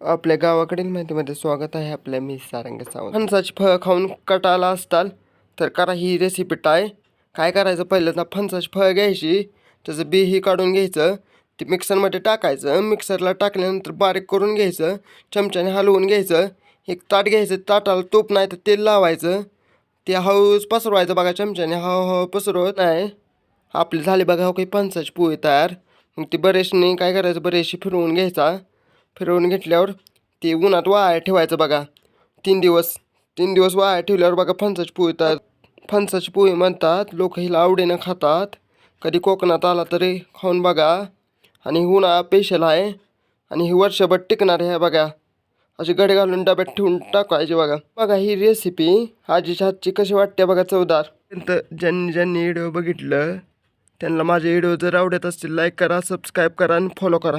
आपल्या गावाकडील माहितीमध्ये स्वागत आहे आपल्या मी सारंग सावंत. फणसाची फळं खाऊन कटाला असताल तर करा ही रेसिपी टाय काय करायचं? पहिलं तर फणसाची फळं घ्यायची. त्याचं बी ही काढून घ्यायचं. ते मिक्सरमध्ये टाकायचं. मिक्सरला टाकल्यानंतर बारीक करून घ्यायचं. चमच्याने हलवून घ्यायचं. एक ताट घ्यायचं. ताटाला तूप नाही तर तेल लावायचं. ते हळूच पसरवायचं बघा. चमच्याने हळूहळू पसरवत नाही. आपली झाली बघा हो काही फणसाची पोळी तयार. मग ती बरेचने काय करायचं? बरेचशी फिरवून घ्यायचा. फिरवून घेतल्यावर ते उन्हात वाया ठेवायचं बघा. तीन दिवस तीन दिवस वाया ठेवल्यावर बघा फणसाची पोळी तयार फणसाची पोळी म्हणतात लोक हिला आवडीनं खातात. कधी कोकणात आला तरी खाऊन बघा. आणि उन्हा पेशल आहे. आणि ही वर्षभर टिकणार आहे बघा. अशी गडे घालून डब्यात ठेवून टाकायची बघा. बघा ही रेसिपी आजीच्या हातची कशी वाटते बघा चवदार. तर ज्यांनी ज्यांनी व्हिडिओ बघितलं त्यांना माझे व्हिडिओ जर आवडत असतील लाईक करा सबस्क्राईब करा आणि फॉलो करा.